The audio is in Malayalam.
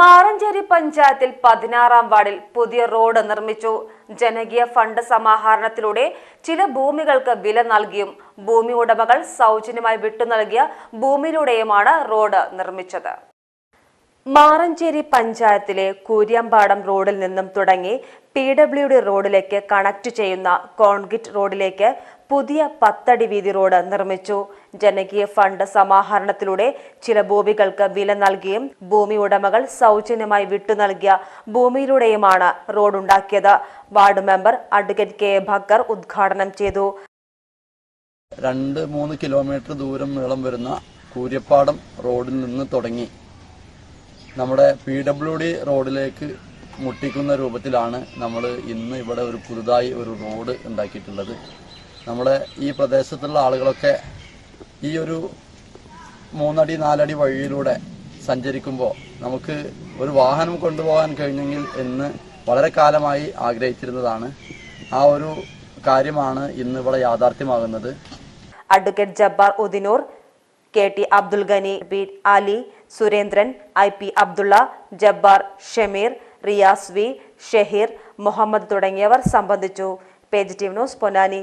മാറഞ്ചേരി പഞ്ചായത്തിൽ പതിനാറാം വാർഡിൽ പുതിയ റോഡ് നിർമ്മിച്ചു. ജനകീയ ഫണ്ട് സമാഹരണത്തിലൂടെ ചില ഭൂമികൾക്ക് വില നൽകിയും ഭൂമി ഉടമകൾ സൗജന്യമായി വിട്ടു നൽകിയ ഭൂമിയിലൂടെയുമാണ് റോഡ് നിർമ്മിച്ചത്. മാറഞ്ചേരി പഞ്ചായത്തിലെ കൂര്യാമ്പാടം റോഡിൽ നിന്നും തുടങ്ങി പി ഡബ്ല്യു ഡി റോഡിലേക്ക് കണക്ട് ചെയ്യുന്ന കോൺക്രീറ്റ് റോഡിലേക്ക് പുതിയ പത്തടി വീതി റോഡ് നിർമ്മിച്ചു. ജനകീയ ഫണ്ട് സമാഹരണത്തിലൂടെ ചില ഭൂമികൾക്ക് വില നൽകിയും ഭൂമി ഉടമകൾ സൗജന്യമായി വിട്ടു നൽകിയ ഭൂമിയിലൂടെയുമാണ് റോഡ് ഉണ്ടാക്കിയത് ward member advocate K Bhakkar ഉദ്ഘാടനം ചെയ്തു. രണ്ട് മൂന്ന് കിലോമീറ്റർ ദൂരം നീളം വരുന്ന കൂര്യപ്പാടം റോഡിൽ നിന്ന് തുടങ്ങി. നമ്മുടെ പി ഡബ്ല്യു ഡി റോഡിലേക്ക് മുട്ടിക്കുന്ന രൂപത്തിലാണ് നമ്മൾ ഇന്ന് ഇവിടെ ഒരു പുതുതായി ഒരു റോഡ് ഉണ്ടാക്കിയിട്ടുള്ളത്. നമ്മുടെ ഈ പ്രദേശത്തുള്ള ആളുകളൊക്കെ ഈ ഒരു മൂന്നടി നാലടി വഴിയിലൂടെ സഞ്ചരിക്കുമ്പോൾ നമുക്ക് ഒരു വാഹനം കൊണ്ടുപോകാൻ കഴിഞ്ഞെങ്കിൽ എന്ന് വളരെ കാലമായി ആഗ്രഹിച്ചിരുന്നതാണ്. ആ ഒരു കാര്യമാണ് ഇന്ന് ഇവിടെ യാഥാർത്ഥ്യമാകുന്നത്. Advocate Jabbar Udinoor K T Abdul Gani B Ali Surendran I P Abdulla Jabbar Shameer Riyas V Shaheer Muhammad തുടങ്ങിയവർ സംബന്ധിച്ചു. Page T news Ponnani.